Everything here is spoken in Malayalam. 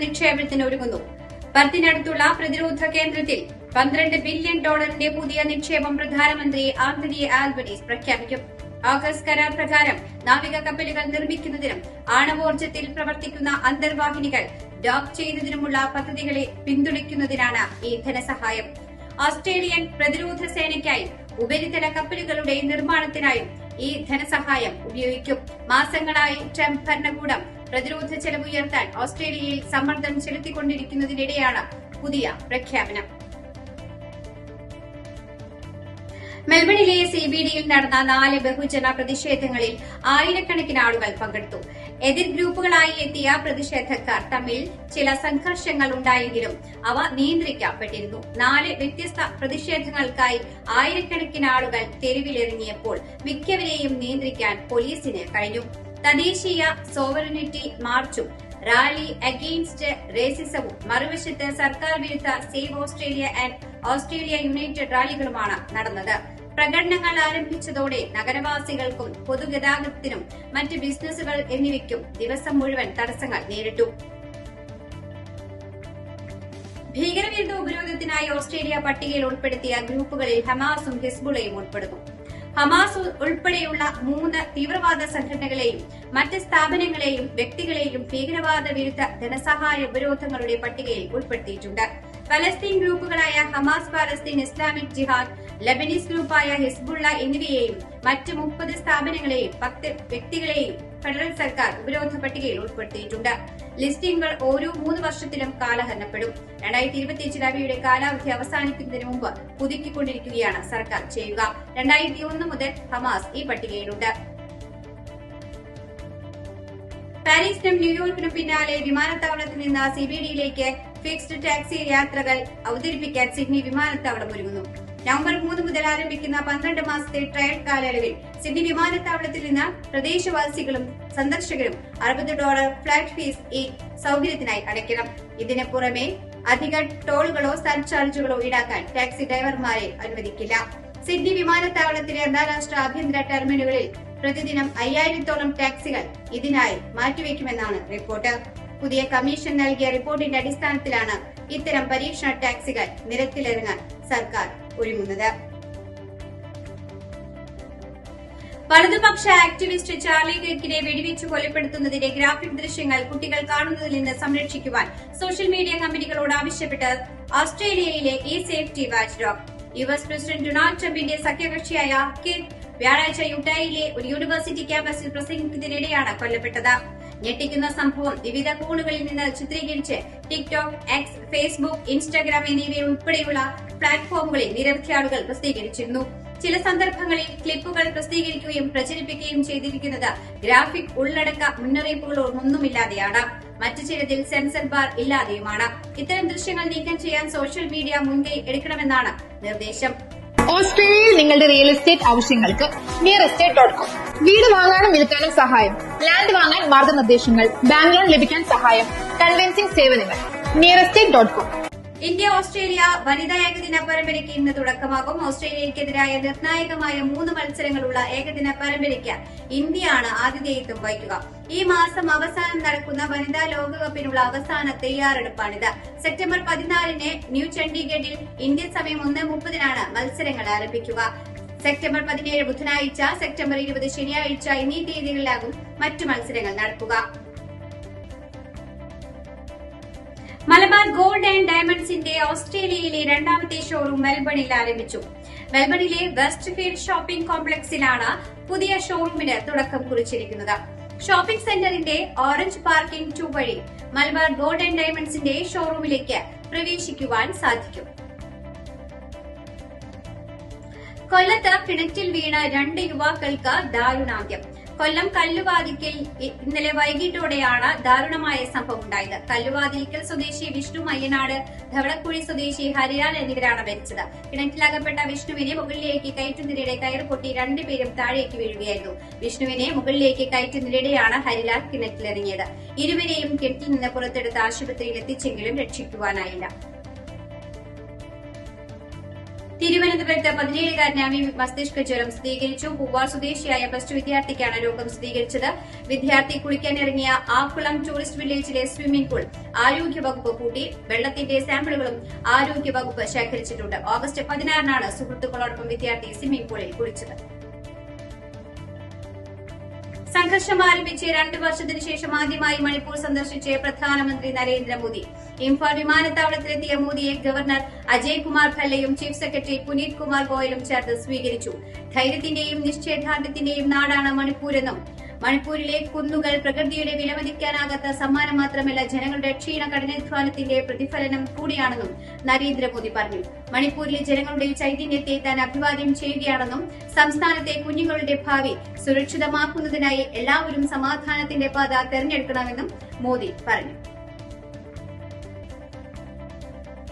നിക്ഷേപത്തിന് ഒരുങ്ങുന്നു. പത്തിനടുത്തുള്ള പ്രതിരോധ കേന്ദ്രത്തിൽ പന്ത്രണ്ട് ബില്യൺ ഡോളറിന്റെ പുതിയ നിക്ഷേപം പ്രധാനമന്ത്രി ആന്റണി ആൽബനീസ് പ്രഖ്യാപിക്കും. ഓഗസ്റ്റ് കരാർ പ്രകാരം നാവിക കപ്പലുകൾ നിർമ്മിക്കുന്നതിനും ആണവോർജത്തിൽ പ്രവർത്തിക്കുന്ന അന്തർവാഹിനികൾ ഡോക്ക് ചെയ്യുന്നതിനുമുള്ള പദ്ധതികളെ പിന്തുണയ്ക്കുന്നതിനാണ് ഈ ധനസഹായം. ഓസ്ട്രേലിയൻ പ്രതിരോധ സേനയ്ക്കായി ഉപരിതല കപ്പലുകളുടെ നിർമ്മാണത്തിനായും ഈ ധനസഹായം ഉപയോഗിക്കും. മാസങ്ങളായി ട്രംപ് ഭരണകൂടം പ്രതിരോധ ചെലവ് ഉയർത്താൻ ഓസ്ട്രേലിയയിൽ സമ്മർദ്ദം ചെലുത്തിക്കൊണ്ടിരിക്കുന്നതിനിടെയാണ് പുതിയ പ്രഖ്യാപനം. മെൽബണിലെ സി ബി ഡിയിൽ നടന്ന നാല് ബഹുജന പ്രതിഷേധങ്ങളിൽ ആയിരക്കണക്കിന് ആളുകൾ പങ്കെടുത്തു. എതിർ ഗ്രൂപ്പുകളായി എത്തിയ പ്രതിഷേധക്കാർ തമ്മിൽ ചില സംഘർഷങ്ങൾ ഉണ്ടായെങ്കിലും അവ നിയന്ത്രിക്കപ്പെട്ടിരുന്നു. നാല് വ്യത്യസ്ത പ്രതിഷേധങ്ങൾക്കായി ആയിരക്കണക്കിന് ആളുകൾ തെരുവിലിറങ്ങിയപ്പോൾ മിക്കവരെയും നിയന്ത്രിക്കാൻ പോലീസിന് കഴിഞ്ഞു. തദ്ദേശീയ സോവറിനിറ്റി മാർച്ചും റാലി അഗെയിൻസ്റ്റ് റേസിസവും മറുവശത്ത് സർക്കാർ വിരുദ്ധ save Australia and Australia united റാലികളുമാണ് നടന്നത്. പ്രകടനങ്ങൾ ആരംഭിച്ചതോടെ നഗരവാസികൾക്കും പൊതുഗതാഗതത്തിനും മറ്റ് ബിസിനസ്സുകൾ എന്നിവയ്ക്കും ദിവസം മുഴുവൻ തടസ്സങ്ങൾ നേരിട്ടു. ഭീകരവിരുദ്ധ ഉപരോധത്തിനായി ഓസ്ട്രേലിയ പട്ടികയിൽ ഉൾപ്പെടുത്തിയ ഗ്രൂപ്പുകളിൽ ഹമാസും ഹിസ്ബുളയും ഉൾപ്പെടുന്നു. ഹമാസ് ഉൾപ്പെടെയുള്ള മൂന്ന് തീവ്രവാദ സംഘടനകളെയും മറ്റ് സ്ഥാപനങ്ങളെയും വ്യക്തികളെയും ഭീകരവാദ വിരുദ്ധ ധനസഹായ ഉപരോധങ്ങളുടെ പട്ടികയിൽ ഉൾപ്പെടുത്തിയിട്ടുണ്ട്. ഫലസ്തീൻ ഗ്രൂപ്പുകളായ Hamas Palestine Islamic Jihad Lebanese ഗ്രൂപ്പായ Hezbollah എന്നിവയെയും മറ്റ് മുപ്പത് സ്ഥാപനങ്ങളെയും പത്ത് വ്യക്തികളെയും ഫെഡറൽ സർക്കാർ ഉപരോധ പട്ടികയിൽ ഉൾപ്പെടുത്തിയിട്ടുണ്ട്. ലിസ്റ്റിംഗുകൾ ഓരോ മൂന്ന് വർഷത്തിലും കാലഹരണപ്പെടും. രണ്ടായിരത്തി ഇരുപത്തിയഞ്ചിൽ അവയുടെ കാലാവധി അവസാനിക്കുന്നതിന് മുമ്പ് പുതുക്കിക്കൊണ്ടിരിക്കുകയാണ് സർക്കാർ ചെയ്യുക. രണ്ടായിരത്തി ഒന്ന് മുതൽ ഹമാസ് ഈ പട്ടികയിലുണ്ട്. പാരീസിനും ന്യൂയോർക്കിനും പിന്നാലെ വിമാനത്താവളത്തിൽ നിന്ന് സിബിഡിയിലേക്ക് ഫിക്സ്ഡ് ടാക്സി യാത്രകൾ അവതരിപ്പിക്കാൻ സിഡ്നി വിമാനത്താവളം ഒരുങ്ങുന്നു. നവംബർ മൂന്ന് മുതൽ ആരംഭിക്കുന്ന പന്ത്രണ്ട് മാസത്തെ ട്രയൽ കാലയളവിൽ സിഡ്നി വിമാനത്താവളത്തിൽ നിന്ന് പ്രദേശവാസികളും സന്ദർശകരും അറുപത് ഡോളർ ഫ്ലാറ്റ് ഫീസ് ഈ സൗകര്യത്തിനായി അടയ്ക്കണം. ഇതിന് പുറമെ അധിക ടോളുകളോ സർചാർജുകളോ ഈടാക്കാൻ ടാക്സി ഡ്രൈവർമാരെ അനുവദിക്കില്ല. സിഡ്നി വിമാനത്താവളത്തിലെ അന്താരാഷ്ട്ര ആഭ്യന്തര ടെർമിനലുകളിൽ പ്രതിദിനം അയ്യായിരത്തോളം ടാക്സികൾ ഇതിനായി മാറ്റിവെക്കുമെന്നാണ് റിപ്പോർട്ട്. പുതിയ കമ്മീഷൻ നൽകിയ റിപ്പോർട്ടിന്റെ അടിസ്ഥാനത്തിലാണ് ഇത്തരം പരീക്ഷണ ടാക്സികൾ നിരത്തിലിറങ്ങാൻ സർക്കാർ ഒരുങ്ങുന്നത് വലതുപക്ഷ ആക്ടിവിസ്റ്റ് ചാർലി ഗെക്കിനെ വെടിവെച്ച് കൊലപ്പെടുത്തുന്നതിന്റെ ഗ്രാഫിക് ദൃശ്യങ്ങൾ കുട്ടികൾ കാണുന്നതിൽ നിന്ന് സംരക്ഷിക്കുവാൻ സോഷ്യൽ മീഡിയ കമ്പനികളോട് ആവശ്യപ്പെട്ട് ഓസ്ട്രേലിയയിലെ e safety watchdog. U S president Donald ട്രംപിന്റെ സഖ്യകക്ഷിയായ കെ വ്യാഴാഴ്ച യുട്ടായിലെ ഒരു യൂണിവേഴ്സിറ്റി ക്യാമ്പസിൽ പ്രസംഗിക്കുന്നതിനിടെയാണ് കൊല്ലപ്പെട്ടത്. ഞെട്ടിക്കുന്ന സംഭവം വിവിധ കോണുകളിൽ നിന്ന് ചിത്രീകരിച്ച് ടിക്ടോക്ക് എക്സ് ഫേസ്ബുക്ക് ഇൻസ്റ്റാഗ്രാം എന്നിവയിൽ ഉൾപ്പെടെയുള്ള പ്ലാറ്റ്ഫോമുകളിൽ നിരവധി ആളുകൾ പ്രസിദ്ധീകരിച്ചിരുന്നു. ചില സന്ദർഭങ്ങളിൽ ക്ലിപ്പുകൾ പ്രസിദ്ധീകരിക്കുകയും പ്രചരിപ്പിക്കുകയും ചെയ്തിരിക്കുന്നത് ഗ്രാഫിക് ഉള്ളടക്ക മുന്നറിയിപ്പുകളൊന്നുമില്ലാതെയാണ് മറ്റു ചിലതിൽ സെൻസർ ബാർ ഇല്ലാതെയുമാണ്. ഇത്തരം ദൃശ്യങ്ങൾ നീക്കം ചെയ്യാൻ സോഷ്യൽ മീഡിയ മുൻകൈ എടുക്കണമെന്നാണ് നിർദ്ദേശം. ഓസ്ട്രേലിയയിൽ നിങ്ങളുടെ റിയൽ എസ്റ്റേറ്റ് ആവശ്യങ്ങൾക്ക് നിയർ എസ്റ്റേറ്റ് ഡോട്ട് കോം വീട് വാങ്ങാനും വിൽക്കാനും സഹായം. ലാൻഡ് വാങ്ങാൻ മാർഗനിർദ്ദേശങ്ങൾ ബാങ്ക് ലോൺ ലഭിക്കാൻ സഹായം. കൺവെൻസിംഗ് സേവനങ്ങൾ. Near estate dot com India Australia വനിതാ ഏകദിന പരമ്പരയ്ക്ക് ഇന്ന് തുടക്കമാകും. ഓസ്ട്രേലിയക്കെതിരായ നിർണായകമായ മൂന്ന് മത്സരങ്ങളുള്ള ഏകദിന പരമ്പരയ്ക്ക് ഇന്ത്യയാണ് ആതിഥേയത്വം വഹിക്കുക. ഈ മാസം അവസാനം നടക്കുന്ന വനിതാ ലോകകപ്പിനുള്ള അവസാന തയ്യാറെടുപ്പാണിത്. സെപ്റ്റംബർ പതിനാലിന് ന്യൂ ചണ്ഡീഗഡിൽ ഇന്ത്യൻ സമയം ഒന്ന് മുപ്പതിനാണ് മത്സരങ്ങൾ ആരംഭിക്കുക. സെപ്റ്റംബർ പതിനേഴ് ബുധനാഴ്ച സെപ്റ്റംബർ ഇരുപത് ശനിയാഴ്ച എന്നീ തീയതികളിലാകും മറ്റു മത്സരങ്ങൾ നടക്കുക. മലബാർ ഗോൾഡ് ആൻഡ് ഡയമണ്ട്സിന്റെ ഓസ്ട്രേലിയയിലെ രണ്ടാമത്തെ ഷോറൂം മെൽബണിൽ ആരംഭിച്ചു. മെൽബണിലെ വെസ്റ്റ് ഫീൽഡ് ഷോപ്പിംഗ് കോംപ്ലക്സിലാണ് പുതിയ ഷോറൂമിന് തുടക്കം കുറിച്ചിരിക്കുന്നത്. ഷോപ്പിംഗ് സെന്ററിന്റെ ഓറഞ്ച് പാർക്കിംഗ് ടു വഴി മലബാർ ഗോൾഡ് ആൻഡ് ഡയമണ്ട്സിന്റെ ഷോറൂമിലേക്ക് പ്രവേശിക്കുവാൻ സാധിക്കും. കൊല്ലത്ത് കിണറ്റിൽ വീണ രണ്ട് യുവാക്കൾക്ക് ദാരുണാന്ത്യം. കൊല്ലം കല്ലുവാതിക്കൽ ഇന്നലെ വൈകിട്ടോടെയാണ് ദാരുണമായ സംഭവം ഉണ്ടായത്. കല്ലുവാതിക്കൽ സ്വദേശി വിഷ്ണു മയ്യനാട് ധവളക്കുഴി സ്വദേശി ഹരിലാൽ എന്നിവരാണ് മരിച്ചത്. കിണറ്റിലകപ്പെട്ട വിഷ്ണുവിനെ മുകളിലേക്ക് കയറ്റുന്നതിനിടെ കയർ പൊട്ടി രണ്ടുപേരും താഴേക്ക് വീഴുകയായിരുന്നു. വിഷ്ണുവിനെ മുകളിലേക്ക് കയറ്റുന്നതിനിടെയാണ് ഹരിലാൽ കിണറ്റിലിറങ്ങിയത്. ഇരുവരെയും കിണറ്റിൽ നിന്ന് പുറത്തെടുത്ത് ആശുപത്രിയിൽ എത്തിച്ചെങ്കിലും രക്ഷിക്കുവാനായില്ല. തിരുവനന്തപുരത്ത് പതിനേഴുകാരനാമി മസ്തിഷ്ക ജ്വരം സ്ഥിരീകരിച്ചു. പൂവാർ സ്വദേശിയായ പ്ലസ് ടു വിദ്യാർത്ഥിക്കാണ് രോഗം സ്ഥിരീകരിച്ചത്. വിദ്യാർത്ഥി കുളിക്കാനിറങ്ങിയ ആക്കുളം ടൂറിസ്റ്റ് വില്ലേജിലെ സ്വിമ്മിംഗ് പൂൾ ആരോഗ്യവകുപ്പ് കൂട്ടി. വെള്ളത്തിന്റെ സാമ്പിളുകളും ആരോഗ്യവകുപ്പ് ശേഖരിച്ചിട്ടുണ്ട്. ഓഗസ്റ്റ് പതിനാറിനാണ് സുഹൃത്തുക്കളോടൊപ്പം വിദ്യാർത്ഥി സ്വിമ്മിംഗ് പൂളിൽ കുളിച്ചത്. സംഘർഷം ആരംഭിച്ച് രണ്ടു വർഷത്തിനു ശേഷം ആദ്യമായി മണിപ്പൂർ സന്ദർശിച്ച് പ്രധാനമന്ത്രി നരേന്ദ്രമോദി. ഇംഫാൽ വിമാനത്താവളത്തിലെത്തിയ മോദിയെ governor Ajay Kumar ഭല്ലയും chief secretary Puneet Kumar ഗോയലും ചേർത്ത് സ്വീകരിച്ചു. ധൈര്യത്തിന്റെയും നിശ്ചയദാർഢ്യത്തിന്റെയും നാടാണ് മണിപ്പൂരെന്നും മണിപ്പൂരിലെ കുന്നുകൾ പ്രകൃതിയുടെ വിലമതിക്കാനാകാത്ത സമ്മാനം മാത്രമല്ല ജനങ്ങളുടെ ക്ഷീണ കഠിനാധ്വാനത്തിന്റെ പ്രതിഫലനം കൂടിയാണെന്നും നരേന്ദ്രമോദി പറഞ്ഞു. മണിപ്പൂരിലെ ജനങ്ങളുടെ ചൈതന്യത്തെ താൻ അഭിവാദ്യം ചെയ്യുകയാണെന്നും സംസ്ഥാനത്തെ കുഞ്ഞുങ്ങളുടെ ഭാവി സുരക്ഷിതമാക്കുന്നതിനായി എല്ലാവരും സമാധാനത്തിന്റെ പാത തെരഞ്ഞെടുക്കണമെന്നും മോദി പറഞ്ഞു.